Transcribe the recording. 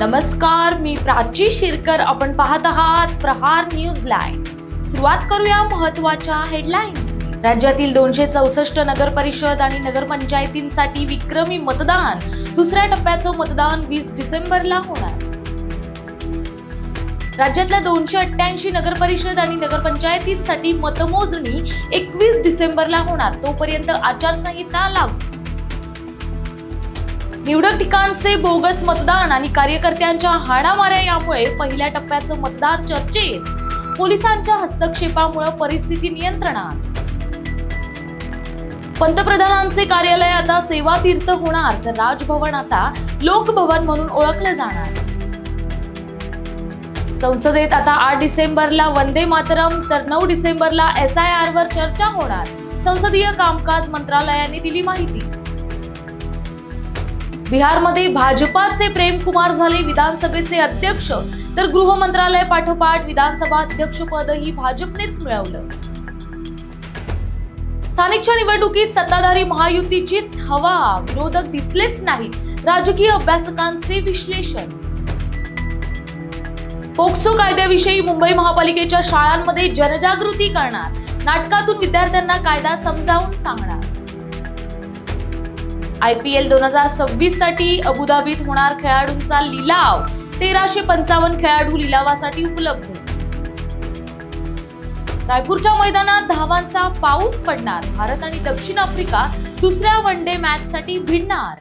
नमस्कार मी प्राची शिरकर. आपण पाहत आहात प्रहार न्यूज लाईन सुरुवात करूया महत्त्वाच्या हेडलाईन्स राज्यातील दोनशे चौसष्ट नगर परिषद आणि नगरपंचायतींसाठी विक्रमी मतदान. दुसऱ्या टप्प्याचं मतदान वीस डिसेंबरला होणार. राज्यातल्या दोनशे अठ्ठ्याऐंशी नगर परिषद आणि नगरपंचायतींसाठी मतमोजणी एकवीस डिसेंबरला होणार. तोपर्यंत आचारसंहिता लागू. निवडक ठिकाणचे बोगस मतदान आणि कार्यकर्त्यांच्या हाणामाऱ्या यामुळे पहिल्या टप्प्याचं मतदान चर्चेत. पोलिसांच्या हस्तक्षेपामुळे परिस्थिती नियंत्रणात. पंतप्रधानांचे कार्यालय आता सेवा तीर्थ होणार तर राजभवन आता लोकभवन म्हणून ओळखलं जाणार. संसदेत आता आठ डिसेंबरला वंदे मातरम तर नऊ डिसेंबरला एस आय आर वर चर्चा होणार. संसदीय कामकाज मंत्रालयाने दिली माहिती. बिहारमध्ये भाजपाचे प्रेम कुमार झाले विधानसभेचे अध्यक्ष. तर गृह मंत्रालय पाठोपाठ विधानसभा अध्यक्षपदही भाजपनेच मिळवलं. स्थानिकच्या निवडणुकीत सत्ताधारी महायुतीचीच हवा विरोधक दिसलेच नाहीत. राजकीय अभ्यासकांचे विश्लेषण. पोक्सो कायद्याविषयी मुंबई महापालिकेच्या शाळांमध्ये जनजागृती करणार. नाटकातून विद्यार्थ्यांना कायदा समजावून सांगणार. आय पी एल दोन हजार सव्वीससाठी अबुधाबीत होणार खेळाडूंचा लिलाव. तेराशे पंचावन्न खेळाडू लिलावासाठी उपलब्ध रायपूरच्या मैदानात धावांचा पाऊस पडणार. भारत आणि दक्षिण आफ्रिका दुसऱ्या वन डे मॅच साठी भिडणार.